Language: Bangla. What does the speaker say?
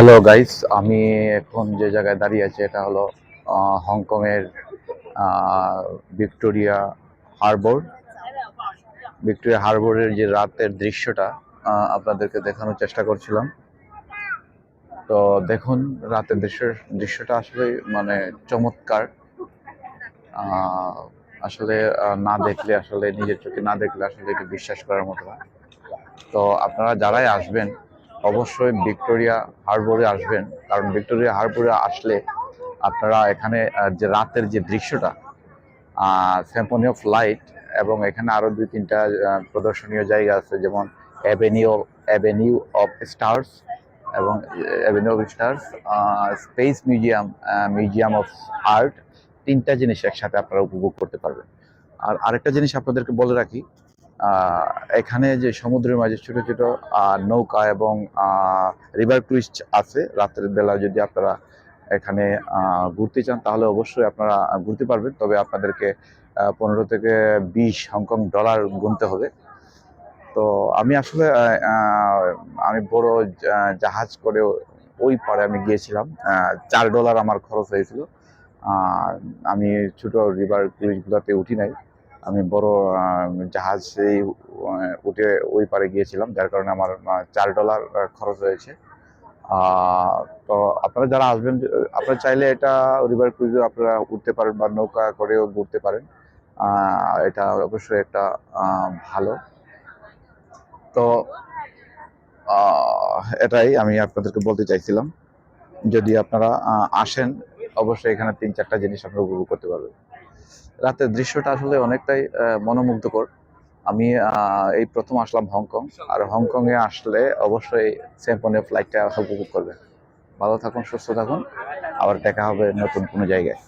হ্যালো গাইস আমি এখন যে জায়গায় দাঁড়িয়ে আছি, এটা হলো হংকংয়ের ভিক্টোরিয়া হারবার। ভিক্টোরিয়া হারবারের যে রাতের দৃশ্যটা আপনাদেরকে দেখানোর চেষ্টা করছিলাম। তো দেখুন, রাতের দৃশ্যের দৃশ্যটা আসলে মানে চমৎকার। আসলে না দেখলে আসলে, নিজের চোখে না দেখলে আসলে এটি বিশ্বাস করার মতো তো আপনারা যারাই আসবেন অবশ্যই ভিক্টোরিয়া হারবারে আসবেন। কারণ ভিক্টোরিয়া হারবারে আসলে আপনারা এখানে যে রাতের যে দৃশ্যটা স্যাম্পনি অফ লাইট এবং এখানে আরও দুই তিনটা প্রদর্শনীয় জায়গা আছে, যেমন অ্যাভেনিউ অ্যাভেনিউ অফ স্টার্স এবং avenue of stars space museum museum of art তিনটা জিনিস একসাথে আপনারা উপভোগ করতে পারবেন। আর আরেকটা জিনিস আপনাদেরকে বলে রাখি এখানে যে সমুদ্রের মাঝে ছোট ছোট নৌকা এবং রিভার টুইস্ট আছে রাতের বেলা যদি আপনারা এখানে ঘুরতে চান, তাহলে অবশ্যই আপনারা ঘুরতে পারবেন। তবে আপনাদেরকে পনেরো থেকে বিশ হংকং ডলার গুনতে হবে। তো আমি আসলে আমি বড় জাহাজ করে ওই পারে আমি গিয়েছিলাম। চার ডলার আমার খরচ হয়েছিল। আমি ছোট রিভার ক্রুজগুলোতে উঠি নাই। আমি বড় আহ, জাহাজে উঠে ওই পারে গিয়েছিলাম যার কারণে আমার চার ডলার খরচ হয়েছে। তো আপনারা যারা আসবেন আপনারা চাইলে এটা রিভার ক্রুজে আপনারা উঠতে পারেন বা নৌকা করেও ঘুরতে পারেন। এটা অবশ্যই একটা ভালো। তো এটাই আমি আপনাদেরকে বলতে চাইছিলাম। যদি আপনারা আসেন অবশ্যই এখানে তিন, চারটা জিনিস আপনারা উপভোগ করতে পারবেন। রাতের দৃশ্যটা আসলে অনেকটাই মনোমুগ্ধকর। আমি এই প্রথম আসলাম হংকং, আর হংকং এ আসলে অবশ্যই স্যাম্পনে ফ্লাইটটা উপভোগ করবেন। ভালো থাকুন, সুস্থ থাকুন। আবার দেখা হবে নতুন কোনো জায়গায়।